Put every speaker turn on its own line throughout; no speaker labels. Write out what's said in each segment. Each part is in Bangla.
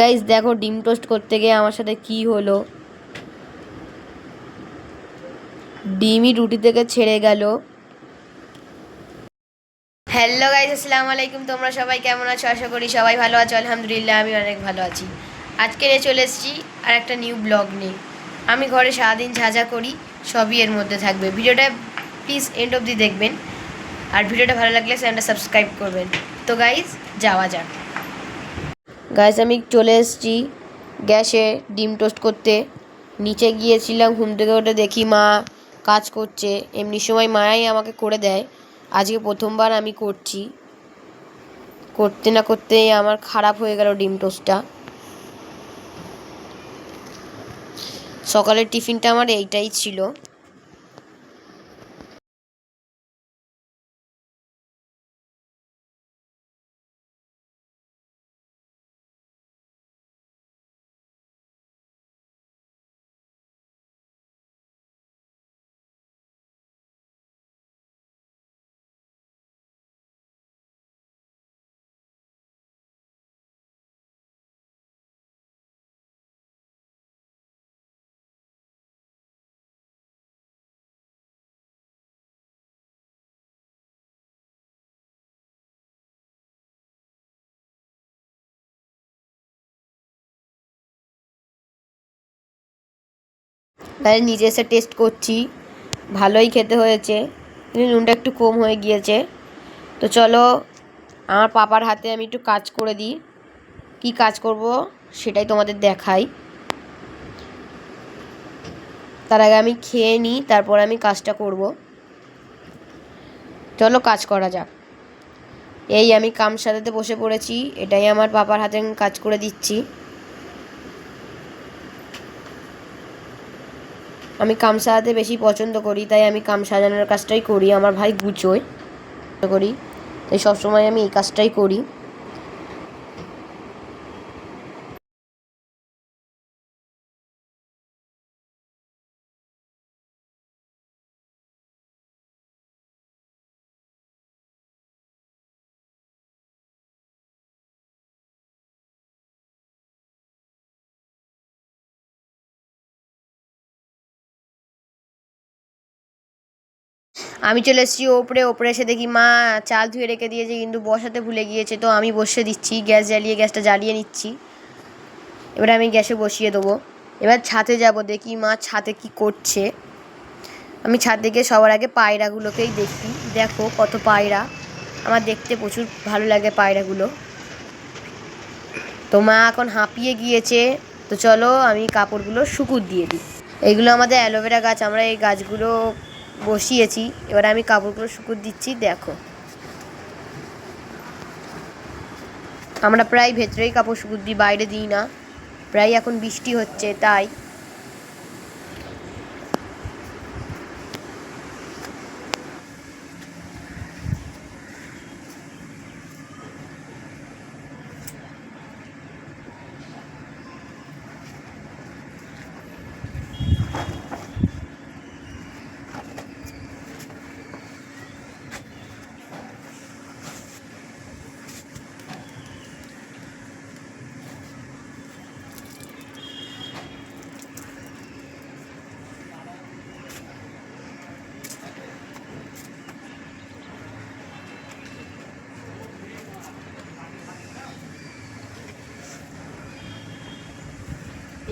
গাইস দেখো, ডিম টোস্ট করতে গিয়ে আমার সাথে কি হলো? ডিমই রুটি থেকে ছেড়ে গেল। হ্যালো গাইস আসসালামু আলাইকুম। তোমরা সবাই কেমন আছো? আশা করি সবাই ভালো আছো। আলহামদুলিল্লাহ, আমি অনেক ভালো আছি। আজকে নিয়ে চলে এসেছি আর একটা নিউ ব্লগ নিয়ে। আমি ঘরে সারাদিন যা যা করি, সবই এর মধ্যে থাকবে। ভিডিওটা প্লিজ এন্ড অবধি দেখবেন। আর ভিডিওটা ভালো লাগলে চ্যানেলটা সাবস্ক্রাইব করবেন। তো গাইস যাওয়া যাক। গাইস আমি চলে এসেছি গ্যাসে ডিম টোস্ট করতে। নিচে গিয়েছিলাম, ঘুম থেকে উঠে দেখি মা কাজ করছে। এমনি সময় মায়াই আমাকে করে দেয়। আজকে প্রথমবার আমি করছি। করতে না করতেই আমার খারাপ হয়ে গেল ডিম টোস্টটা। সকালের টিফিনটা আমার এইটাই ছিল। তাই নিজে এসে টেস্ট করছি। ভালোই খেতে হয়েছে। কিন্তু নুনটা একটু কম হয়ে গিয়েছে। তো চলো, আমার পাপার হাতে আমি একটু কাজ করে দিই। কি কাজ করব সেটাই তোমাদের দেখাই। তার আগে আমি খেয়ে নিই, তারপর আমি কাজটা করব। চলো কাজ করা যাক। এই আমি কাম সাজাতে বসে পড়েছি। এটাই আমার পাপার হাতে কাজ করে দিচ্ছি। আমি কাম সাজাতে বেশি পছন্দ করি, তাই আমি কাম সাজানোর কাজটাই করি। আমার ভাই গুচোয় করি। তাই সবসময় আমি এই কাজটাই করি। আমি চলে এসেছি ওপরে ওপরে এসে দেখি মা চাল ধুয়ে রেখে দিয়েছে কিন্তু বসাতে ভুলে গিয়েছে, তো আমি বসে দিচ্ছি, গ্যাস জ্বালিয়ে, গ্যাসটা জ্বালিয়ে নিচ্ছি। এবার আমি গ্যাসে বসিয়ে দেবো। এবার ছাতে যাব, দেখি মা ছাতে কি করছে। আমি ছাদ থেকে সবার আগে পায়রাগুলোকেই দেখি। দেখো কত পায়রা। আমার দেখতে প্রচুর ভালো লাগে পায়রাগুলো। তো মা এখন হাঁপিয়ে গিয়েছে। তো চলো আমি কাপড়গুলো শুকুর দিয়ে দিই। এইগুলো আমাদের অ্যালোভেরা গাছ, আমরা এই গাছগুলো বসিয়েছি। এবার আমি কাপড়গুলো শুকুর দিচ্ছি, দেখো। আমরা প্রায় ভেতরেই কাপড় শুকুর দিই, বাইরে দিই না। প্রায় এখন বৃষ্টি হচ্ছে, তাই।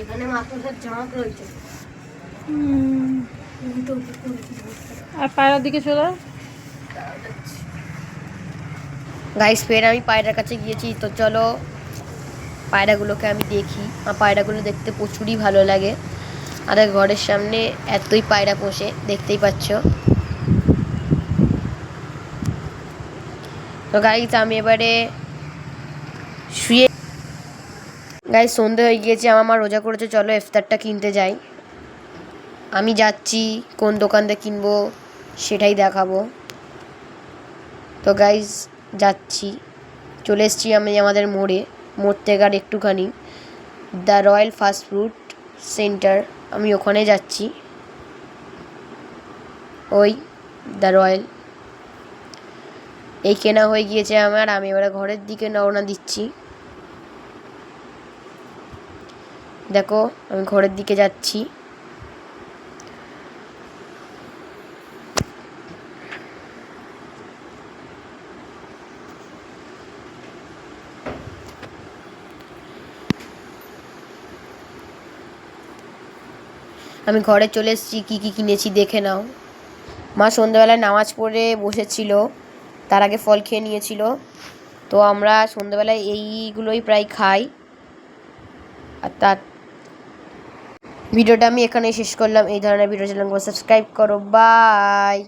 এখানে মাকড়সার জাঁক রয়েছে।
আর পায়রার দিকে চলে।
গাইস ফের আমি পায়রার কাছে গিয়েছি তো চলো পায়রাগুলোকে আমি দেখি। আমার পায়রাগুলো দেখতে প্রচুরই ভালো লাগে। আমাদের ঘরের সামনে এতই পায়রা পোষে দেখতেই পাচ্ছ। তো গাইস আমি এবারে শুয়ে গাইস সন্ধে হয়ে গিয়েছে, আমার মা রোজা করেছে, চলো ইফতারটা কিনতে যাই। আমি যাচ্ছি, কোন দোকান থেকে কিনবো সেটাই দেখাবো। তো গাইজ যাচ্ছি। চলে এসেছি আমি আমাদের মোড়ে, মোড় থেকে আর একটুখানি। The royal fast food centre আমি ওখানে যাচ্ছি। ওই দ্য রয়্যাল এই কেনা হয়ে গিয়েছে আমার, আমি এবারে ঘরের দিকে রওনা দিচ্ছি। দেখো, আমি ঘরের দিকে যাচ্ছি। আমি ঘরে চলে এসেছি, কী কী কিনেছি দেখে নাও। মা সন্ধ্যেবেলায় নামাজ পড়ে বসেছিল, তার আগে ফল খেয়ে নিয়েছিল। তো আমরা সন্ধ্যেবেলায় এইগুলোই প্রায় খাই। আর তার ভিডিওটা আমি এখানেই শেষ করলাম। এই ধরনের ভিডিও চ্যানেল সাবস্ক্রাইব করো। বাই